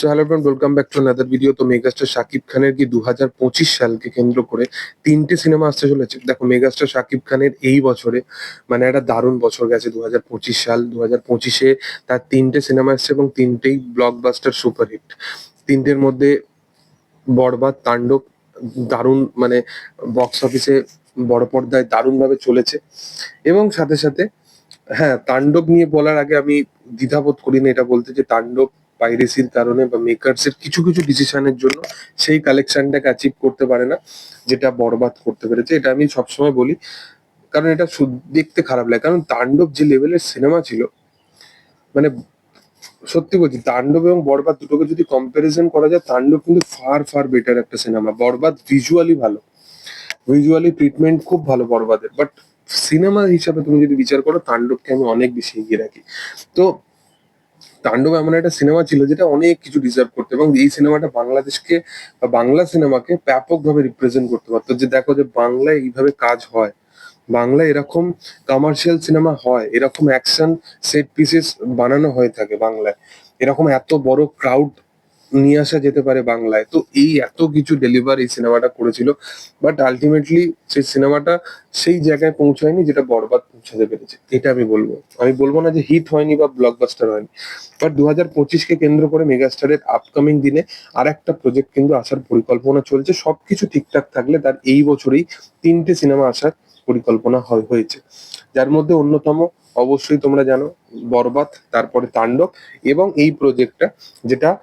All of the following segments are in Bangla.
Hello friend welcome back to another video তো মেগাস্টার শাকিব খানের কি দু হাজার পঁচিশ সালকে কেন্দ্র করে তিনটে সিনেমা আসতে চলেছে? দেখো, মেগাস্টার শাকিব খানের এই বছরে মানে একটা দারুণ বছর গেছে দু হাজার পঁচিশ সাল। দু হাজার পঁচিশে তার তিনটে সিনেমা এসছে এবং তিনটেই ব্লকবাস্টার সুপারহিট তিনটের মধ্যে বরবাদ, তাণ্ডব, দারুণ মানে বক্স অফিসে বড় পর্দায় দারুণভাবে চলেছে। এবং সাথে সাথে হ্যাঁ তাণ্ডব নিয়ে বলার আগে আমি দ্বিধাবোধ করি না এটা বলতে যে তাণ্ডব পাইরেসির কারণে বা মেকার্স এর কিছু কিছু ডিসিশনের জন্য সেই কালেকশনটাকে অ্যাচিভ করতে পারে না, যেটা বরবাদ করতে পেরেছে। এটা আমি সবসময় বলি, কারণ এটা দেখতে খারাপ লাগে। কারণ তাণ্ডব যে লেভেলের সিনেমা ছিল মানে সত্যি বলছি, তাণ্ডব এবং বরবাদ দুটোকে যদি কম্পারিজন করা যায়, তাণ্ডব কিন্তু ফার ফার বেটার একটা সিনেমা বরবাদ ভিজুয়ালি ভালো। ভিজুয়ালি ট্রিটমেন্ট খুব ভালো বরবাদের। বাট সিনেমা হিসাবে তুমি যদি বিচার করো, তাণ্ডবকে আমি অনেক বেশি এগিয়ে রাখি। তো তাণ্ডব এমন একটা সিনেমা ছিল যেটা অনেক কিছু ডিজার্ভ করতো এবং এই সিনেমাটা বাংলাদেশকে বাংলা সিনেমাকে ব্যাপকভাবে রিপ্রেজেন্ট করতে পারতো। যে দেখো যে বাংলায় এইভাবে কাজ হয় বাংলা এরকম কমার্শিয়াল সিনেমা হয়, এরকম অ্যাকশন সেট পিসেস বানানো হয়ে থাকে বাংলায়। এরকম এত বড় ক্রাউড নিয়ে আসা যেতে পারে বাংলায়। তো এই এত কিছু ডেলিভার এই সিনেমাটা করেছিল বাট আলটিমেটলি সেই সিনেমাটা সেই জায়গায় পৌঁছায়নি যেটা বরবাদ পৌঁছাতে পেরেছে। এটা আমি বলব। আমি বলব না যে হিট হয়নি বা ব্লকবাস্টার হয়নি। বাট দু হাজার পঁচিশকে কেন্দ্র করে মেগাস্টারের আপকামিং দিনে আর একটা প্রজেক্ট কিন্তু আসার পরিকল্পনা চলছে। সবকিছু ঠিকঠাক থাকলে তার এই বছরেই তিনটে সিনেমা আসার পরিকল্পনা হয়- হয়েছে। যার মধ্যে অন্যতম অবশ্যই তোমরা জানো বরবাদ, তারপরে তাণ্ডব এবং এই প্রজেক্টটা যেটা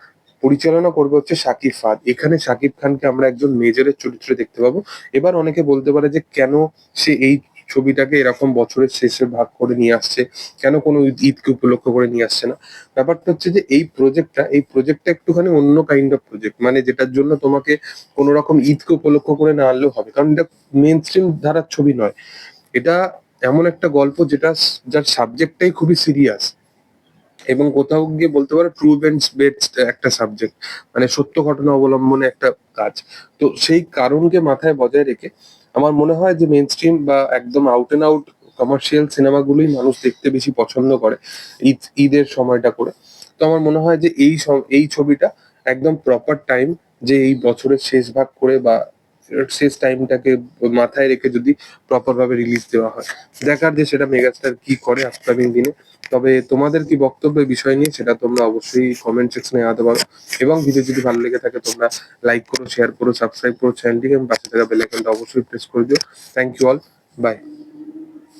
পরিচালনা করবে হচ্ছে শাকিব ফাদ। এখানে শাকিব খানকে আমরা একজন মেজরের চরিত্রে দেখতে পাবো। এবার অনেকে বলতে পারে যে, কেন সে এই ছবিটাকে এরকম বছরের শেষে ভাগ করে নিয়ে আসছে? কেন কোনো ঈদকে উপলক্ষ করে নিয়ে আসছে না? ব্যাপারটা হচ্ছে যে, এই প্রজেক্টটা এই প্রজেক্টটা একটুখানি অন্য কাইন্ড অফ প্রজেক্ট মানে যেটার জন্য তোমাকে কোনো রকম ঈদকে উপলক্ষ করে না আনলেও হবে। কারণ এটা মেন স্ট্রিম ধারার ছবি নয়। এটা এমন একটা গল্প যেটা, যার সাবজেক্টটাই খুবই সিরিয়াস এবং কোথাও গিয়ে বলতে পারো ট্রু ইভেন্টস বেসড একটা সাবজেক্ট মানে সত্য ঘটনা অবলম্বনে একটা কাজ। তো সেই কারণকে মাথায় বজায় রেখে আমার মনে হয় যে মেন স্ট্রিম বা একদম আউট এন্ড আউট কমার্শিয়াল সিনেমাগুলোই মানুষ দেখতে বেশি পছন্দ করে ঈদ, ঈদের সময়টা করে। তো আমার মনে হয় যে এই এই ছবিটা একদম প্রপার টাইম যে এই বছরের শেষ ভাগ করে বা শেষ টাইমটাকে মাথায় রেখে যদি প্রপার ভাবে রিলিজ দেওয়া হয়। দেখার যে সেটা মেগাস্টার কি করে আপকামিং দিনে তবে তোমাদের কি বক্তব্য বিষয় নিয়ে সেটা তোমরা অবশ্যই কমেন্ট সেকশনে জানাতে পারো। এবং ভিডিও যদি ভালো লেগে থাকে, তোমরা লাইক করো শেয়ার করো সাবস্ক্রাইব করো চ্যানেলটিকে এবং পাশে থাকা বেল আইকনটা অবশ্যই প্রেস করে দিও। Thank you all by